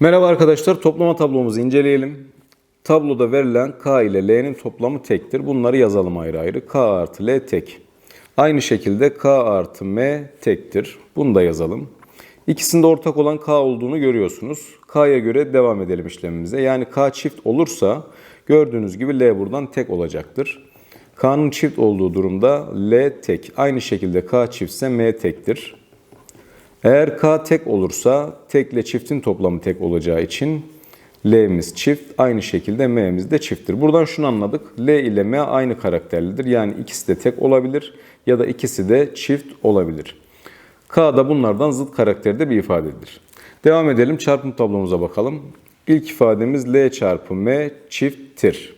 Merhaba arkadaşlar, toplama tablomuzu inceleyelim. Tabloda verilen K ile L'nin toplamı tektir. Bunları yazalım ayrı ayrı. K artı L tek. Aynı şekilde K artı M tektir. Bunu da yazalım. İkisinde ortak olan K olduğunu görüyorsunuz. K'ya göre devam edelim işlemimize. Yani K çift olursa gördüğünüz gibi L buradan tek olacaktır. K'nın çift olduğu durumda L tek. Aynı şekilde K çiftse M tektir. Eğer K tek olursa tekle çiftin toplamı tek olacağı için L'miz çift, aynı şekilde M'miz de çifttir. Buradan şunu anladık. L ile M aynı karakterlidir. Yani ikisi de tek olabilir ya da ikisi de çift olabilir. K da bunlardan zıt karakterde bir ifadedir. Devam edelim çarpım tablomuza bakalım. İlk ifademiz L çarpı M çifttir.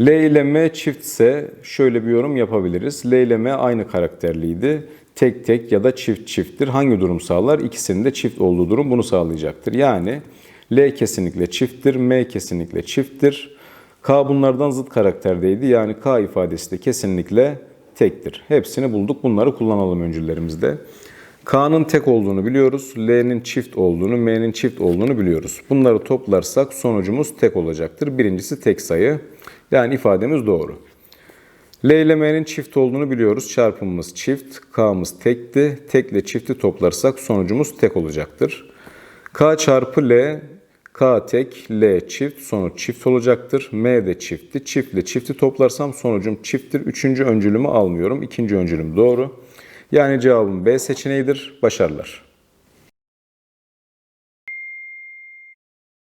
L ile M çiftse şöyle bir yorum yapabiliriz. L ile M aynı karakterliydi. Tek tek ya da çift çifttir. Hangi durum sağlar? İkisinin de çift olduğu durum bunu sağlayacaktır. Yani L kesinlikle çifttir, M kesinlikle çifttir. K bunlardan zıt karakterdeydi. Yani K ifadesi de kesinlikle tektir. Hepsini bulduk. Bunları kullanalım öncüllerimizde. K'nın tek olduğunu biliyoruz. L'nin çift olduğunu, M'nin çift olduğunu biliyoruz. Bunları toplarsak sonucumuz tek olacaktır. Birincisi tek sayı. Yani ifademiz doğru. L ile M'nin çift olduğunu biliyoruz. Çarpımımız çift, K'mız tekti. Tekle çifti toplarsak sonucumuz tek olacaktır. K çarpı L, K tek, L çift, sonuç çift olacaktır. M de çiftti. Çiftle çifti toplarsam sonucum çifttir. Üçüncü öncülümü almıyorum. İkinci öncülüm doğru. Yani cevabım B seçeneğidir. Başarılar.